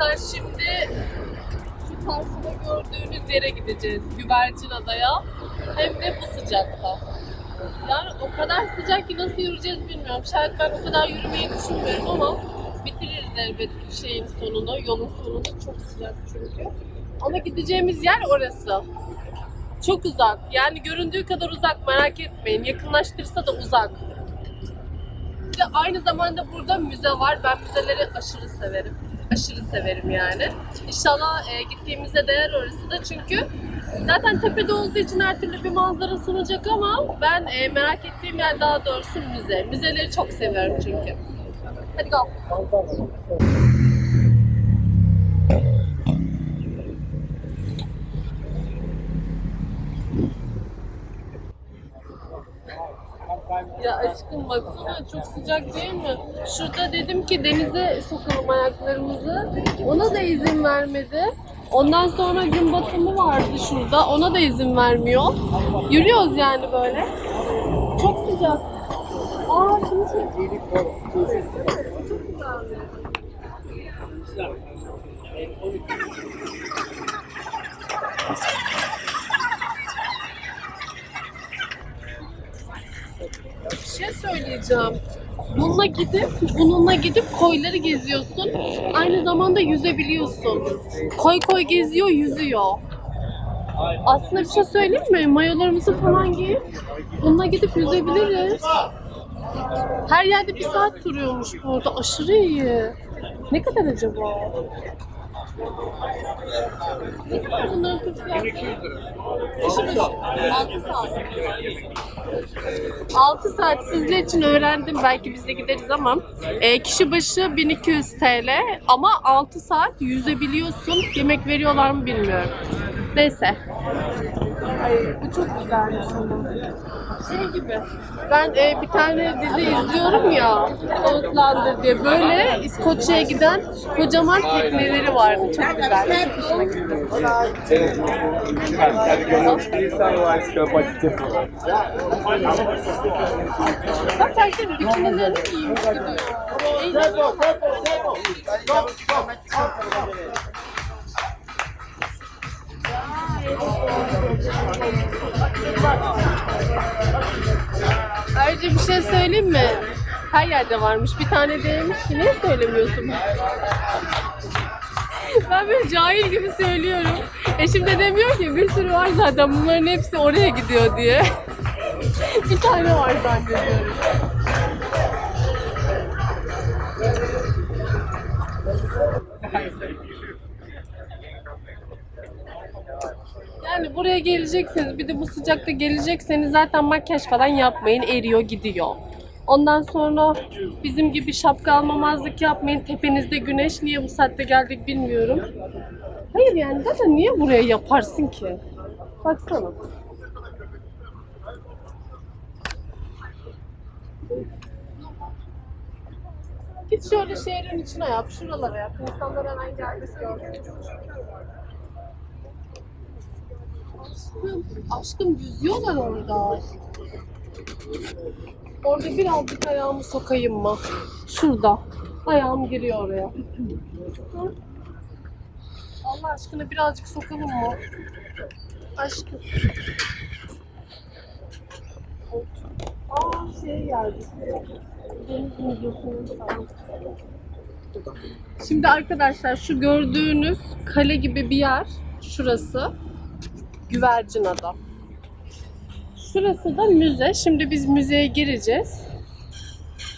Arkadaşlar şimdi şu karşıda gördüğünüz yere gideceğiz. Güvercin Adaya. Hem de bu sıcakta. Yani o kadar sıcak ki nasıl yürüyeceğiz bilmiyorum. Şayet ben o kadar yürümeyi düşünmüyorum ama bitiririz elbet şeyin sonunu, yolun sonunu. Çok sıcak çünkü. Ama gideceğimiz yer orası. Çok uzak. Yani göründüğü kadar uzak merak etmeyin. Yakınlaştırsa da uzak. Bir de aynı zamanda burada müze var. Ben müzeleri aşırı severim. Aşırı severim yani. İnşallah e, gittiğimize değer orası da çünkü zaten tepede olduğu için her türlü bir manzara sunacak ama ben e, merak ettiğim yer daha doğrusu müze. Müzeleri çok seviyorum çünkü. Hadi go. Ya aşkım baksana çok sıcak değil mi? Şurada dedim ki denize sokalım ayaklarımızı. Ona da izin vermedi. Ondan sonra gün batımı vardı şurada. Ona da izin vermiyor. Yürüyoruz yani böyle. Çok sıcak. Aa şimdi çok Bir şey söyleyeceğim. Bununla gidip, bununla gidip koyları geziyorsun. Aynı zamanda yüzebiliyorsun. Koy koy geziyor, yüzüyor. Aslında bir şey söyleyeyim mi? Mayolarımızı falan giyip bununla gidip yüzebiliriz. Her yerde bir saat duruyormuş burada. Aşırı iyi. Ne kadar acaba? Bunların Türk fiyatları? Kişi başı 6 saat. 6 saat sizler için öğrendim. Belki biz de gideriz ama e, kişi başı 1200 TL ama 6 saat yüzebiliyorsun. Yemek veriyorlar mı bilmiyorum. Neyse. Ay, bu çok ama. Şey gibi. Ben e, bir tane dizi izliyorum ya. Outlander diye. Böyle İskoçya'ya giden kocaman tekneleri vardı. Çok güzel. Çok hoşuma gitti. Bikinilerini giymiş gidiyor. Ayrıca bir şey söyleyeyim mi? Her yerde varmış. Bir tane değilmiş ki. Niye söylemiyorsun? ben böyle cahil gibi söylüyorum. Eşim de demiyor ki bir sürü var zaten bunların hepsi oraya gidiyor diye. bir tane var zannediyorum. Yani buraya gelecekseniz bir de bu sıcakta gelecekseniz zaten makyaj falan yapmayın eriyor gidiyor. Ondan sonra bizim gibi şapka almamazlık yapmayın. Tepenizde güneş niye bu saatte geldik bilmiyorum. Hayır yani zaten niye buraya yaparsın ki? Baksana. Git şöyle şehrin içine yap, şuralara yap. İnsanlar hemen gelmesi görsün. Aşkım, aşkım yüzüyorlar orada. Orada birazcık ayağımı sokayım mı? Şurada. Ayağım giriyor oraya. Hı? Allah aşkına birazcık sokalım mı? Aşkım. Aa şey geldi. Deniz falan. Şimdi arkadaşlar şu gördüğünüz kale gibi bir yer. Şurası. Güvercin Ada. Şurası da müze. Şimdi biz müzeye gireceğiz.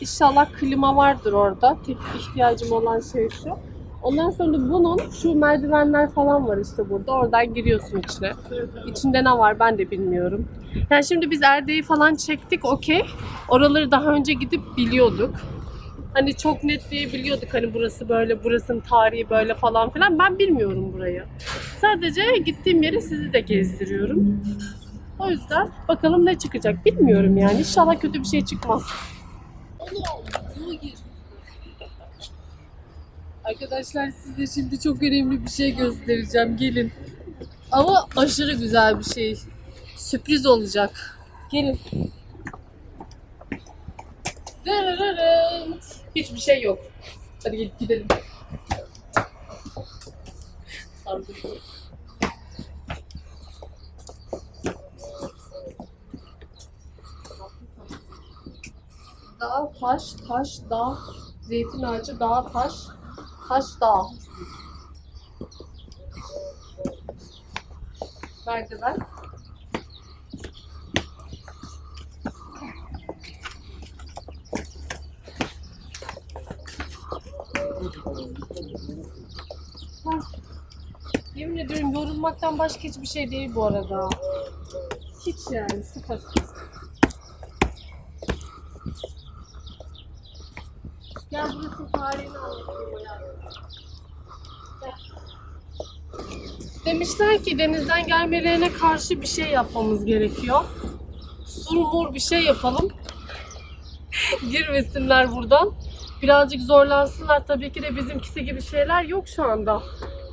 İnşallah klima vardır orada. Tek ihtiyacım olan şey şu. Ondan sonra bunun şu merdivenler falan var işte burada. Oradan giriyorsun içine. İçinde ne var ben de bilmiyorum. Yani şimdi biz Erdeği falan çektik okey. Oraları daha önce gidip biliyorduk. Hani çok net diye biliyorduk hani burası böyle, burasının tarihi böyle falan filan. Ben bilmiyorum burayı. Sadece gittiğim yeri sizi de gezdiriyorum. O yüzden bakalım ne çıkacak bilmiyorum yani. İnşallah kötü bir şey çıkmaz. Arkadaşlar size şimdi çok önemli bir şey göstereceğim. Gelin. Ama aşırı güzel bir şey. Sürpriz olacak. Gelin. Hiçbir şey yok. Hadi gel gidelim. sarılıyor. Dağ, taş, taş, dağ, zeytin ağacı, dağ, taş, taş, dağ. Merdiven. Ediyorum yorulmaktan başka hiçbir şey değil bu arada. Hiç yani sıfır. Gel burası tarihini anlatayım. Demişler ki denizden gelmelerine karşı bir şey yapmamız gerekiyor. Sur mur bir şey yapalım. Girmesinler buradan. Birazcık zorlansınlar. Tabii ki de bizimkisi gibi şeyler yok şu anda.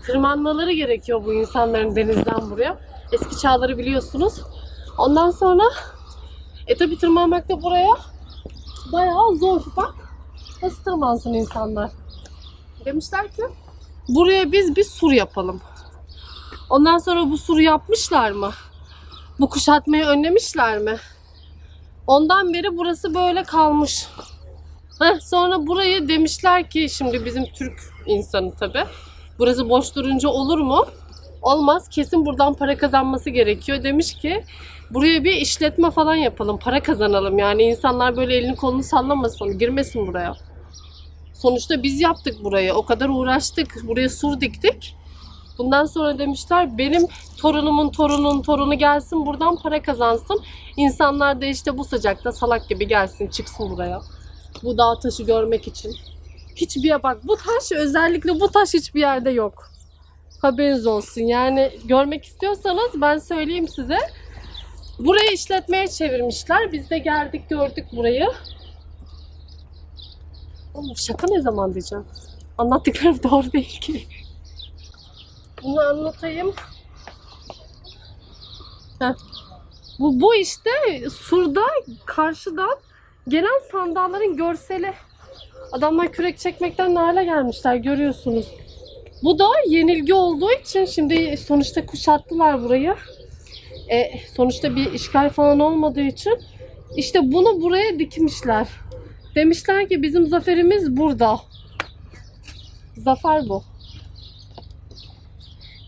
Tırmanmaları gerekiyor bu insanların denizden buraya. Eski çağları biliyorsunuz. Ondan sonra e tabi tırmanmak da buraya bayağı zor. Bak nasıl tırmansın insanlar. Demişler ki buraya biz bir sur yapalım. Ondan sonra bu suru yapmışlar mı? Bu kuşatmayı önlemişler mi? Ondan beri burası böyle kalmış. Heh, sonra burayı demişler ki şimdi bizim Türk insanı tabi. Burası boş durunca olur mu? Olmaz. Kesin buradan para kazanması gerekiyor. Demiş ki buraya bir işletme falan yapalım. Para kazanalım. Yani insanlar böyle elini kolunu sallamasın. Girmesin buraya. Sonuçta biz yaptık burayı. O kadar uğraştık. Buraya sur diktik. Bundan sonra demişler benim torunumun torunun torunu gelsin buradan para kazansın. İnsanlar da işte bu sıcakta salak gibi gelsin çıksın buraya. Bu dağ taşı görmek için. Hiçbir bak bu taş özellikle bu taş hiçbir yerde yok. Haberiniz olsun. Yani görmek istiyorsanız ben söyleyeyim size. Burayı işletmeye çevirmişler. Biz de geldik gördük burayı. Oğlum şaka ne zaman diyeceğim? Anlattıklarım doğru değil ki. Bunu anlatayım. Heh. Bu, bu işte surda karşıdan gelen sandalların görseli. Adamlar kürek çekmekten ne hale gelmişler görüyorsunuz. Bu da yenilgi olduğu için şimdi sonuçta kuşattılar burayı. E, sonuçta bir işgal falan olmadığı için işte bunu buraya dikmişler. Demişler ki bizim zaferimiz burada. Zafer bu.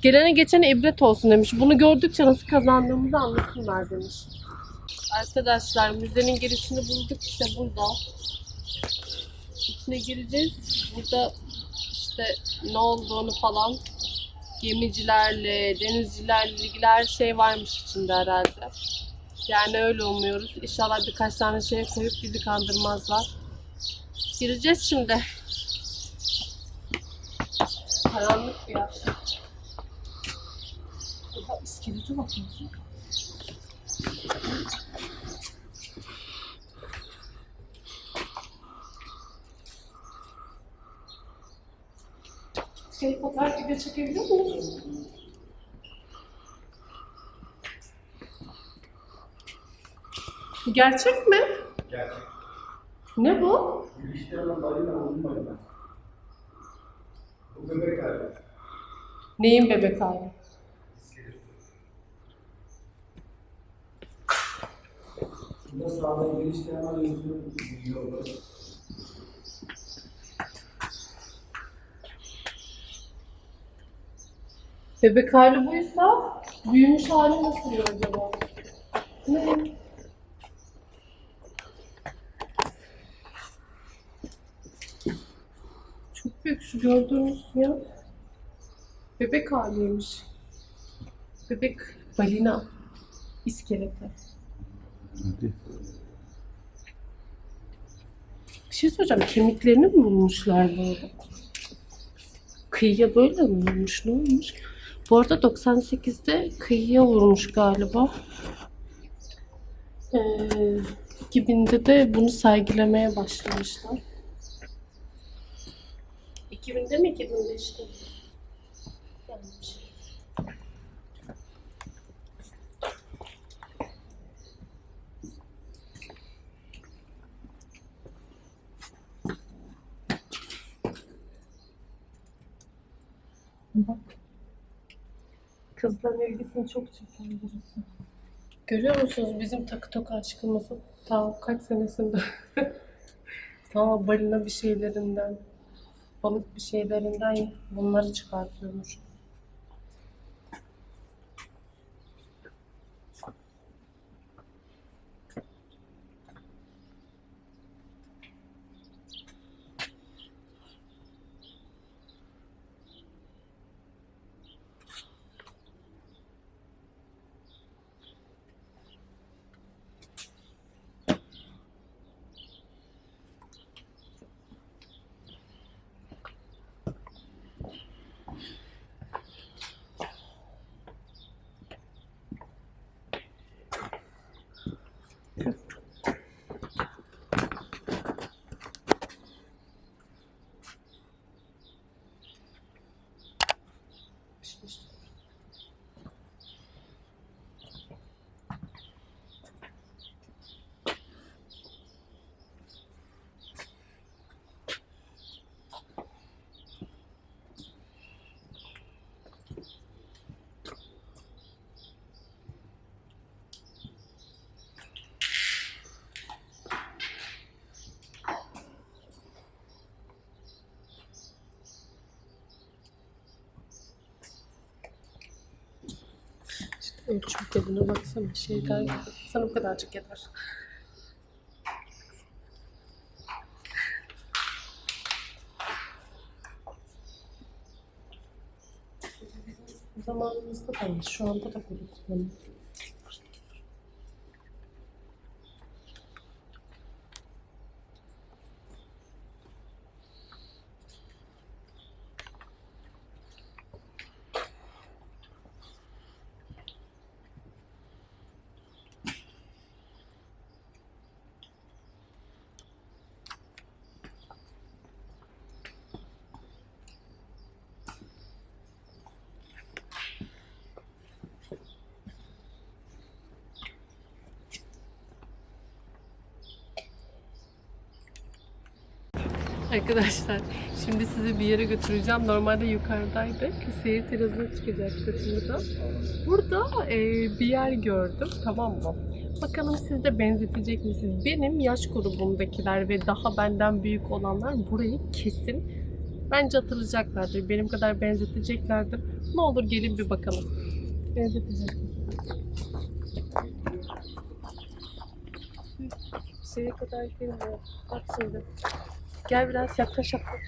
Gelene geçene ibret olsun demiş. Bunu gördükçe nasıl kazandığımızı anlasınlar demiş. Arkadaşlar müzenin girişini bulduk işte burada. İçine gireceğiz. Burada işte ne olduğunu falan gemicilerle, denizcilerle ilgili her şey varmış içinde herhalde. Yani öyle umuyoruz. İnşallah birkaç tane şey koyup bizi kandırmazlar. Gireceğiz şimdi. Karanlık bir yer. Oha iskelete bakıyorsun. Şey fotoğraf video çekebiliyor muyum? Bu Gerçek mi? Gerçek. Ne bu? Gülüşlerine balina uzun balina. Bu bebek hali. Neyin bebek? İskelet. Burada sağda var yüzünü yiyorlar. Bebek hali buysa büyümüş hali nasıl acaba? Ne? Çok büyük şu gördüğünüz ya. Bebek haliymiş. Bebek balina iskeleti. Bir şey soracağım. Kemiklerini mi bulmuşlar böyle? Kıyıya böyle mi vurmuş? Ne olmuş? Bu arada 98'de kıyıya vurmuş galiba. Ee, 2000'de de bunu sergilemeye başlamışlar. 2000'de mi 2005'te? mi? Yanlış. Bak. Kızların ilgisini çok çeken burası. Görüyor musunuz bizim takı toka aşkımızı? Daha kaç senesinde? Daha balina bir şeylerinden, balık bir şeylerinden bunları çıkartıyormuş. Ölçüm kedine baksana şeyden sana bu kadarcık yeter. Zamanımızda da. Şu anda da kullanıyoruz. Arkadaşlar şimdi sizi bir yere götüreceğim. Normalde yukarıdaydık. Seyir terasına çıkacaktık burada. Burada e, bir yer gördüm tamam mı? Bakalım siz de benzetecek misiniz? Benim yaş grubumdakiler ve daha benden büyük olanlar burayı kesin bence hatırlayacaklardır. Benim kadar benzeteceklerdir. Ne olur gelin bir bakalım. Benzetecek Şeye kadar gelmiyor. Bak şimdi. Gel biraz yaklaş yaklaş.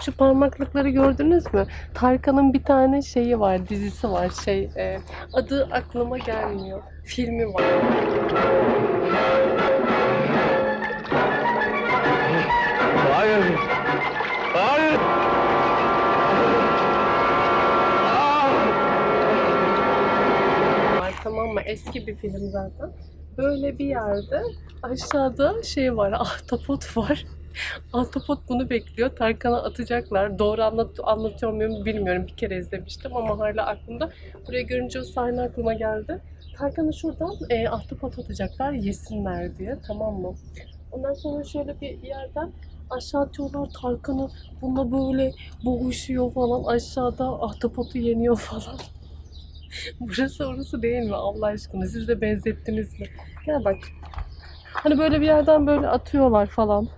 Şu parmaklıkları gördünüz mü? Tarkan'ın bir tane şeyi var, dizisi var. Şey, e, adı aklıma gelmiyor. Filmi var. Hayır. Hayır. var tamam mı? Eski bir film zaten. Böyle bir yerde aşağıda şey var, ahtapot var. Ahtapot bunu bekliyor. Tarkan'a atacaklar. Doğru anlat anlatıyor muyum bilmiyorum. Bir kere izlemiştim ama hala aklımda. Buraya görünce o sahne aklıma geldi. Tarkan'ı şuradan e, ahtapot atacaklar yesinler diye tamam mı? Ondan sonra şöyle bir yerden aşağı atıyorlar Tarkan'ı. Bununla böyle boğuşuyor falan. Aşağıda ahtapotu yeniyor falan. Burası orası değil mi Allah aşkına? Siz de benzettiniz mi? Gel bak. Hani böyle bir yerden böyle atıyorlar falan.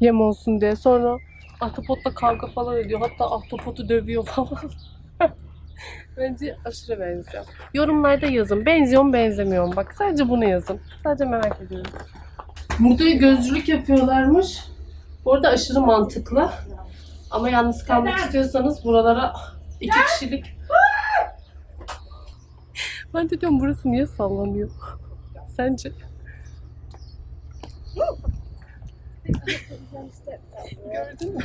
Yem olsun diye. Sonra ahtapotla kavga falan ediyor. Hatta ahtapotu dövüyor falan. Bence aşırı benziyor. Yorumlarda yazın. Benziyor mu benzemiyor mu? Bak sadece bunu yazın. Sadece merak ediyorum. Burada gözcülük yapıyorlarmış. Bu arada aşırı mantıklı. Ama yalnız kalmak istiyorsanız buralara iki kişilik. Ben de diyorum burası niye sallanıyor? Sence? Gördün mü?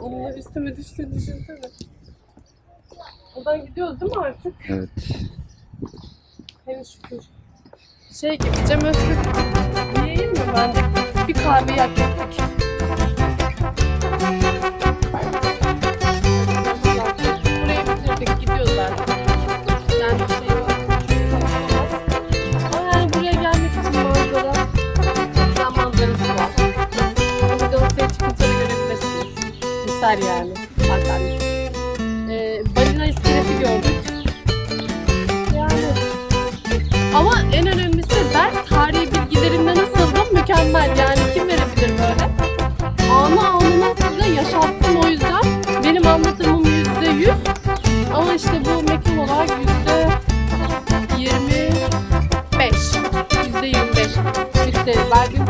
Onunla üstüme düştüğünü düşünsene. Buradan gidiyoruz değil mi artık? Evet. Henüz şükür. Şey gibi Cem Öztürk diyeyim mi ben? Bir kahve hak ettik. Eser yani. Bak anne. Ee, balina iskeleti gördük. Yani. Ama en önemlisi ben tarihi bilgilerinde nasıldım? Mükemmel. Yani kim verebilir böyle? Anı anına size yaşattım o yüzden. Benim anlatımım yüzde yüz. Ama işte bu mekan olarak yüzde yirmi beş. Yüzde yirmi beş. İşte verdiğim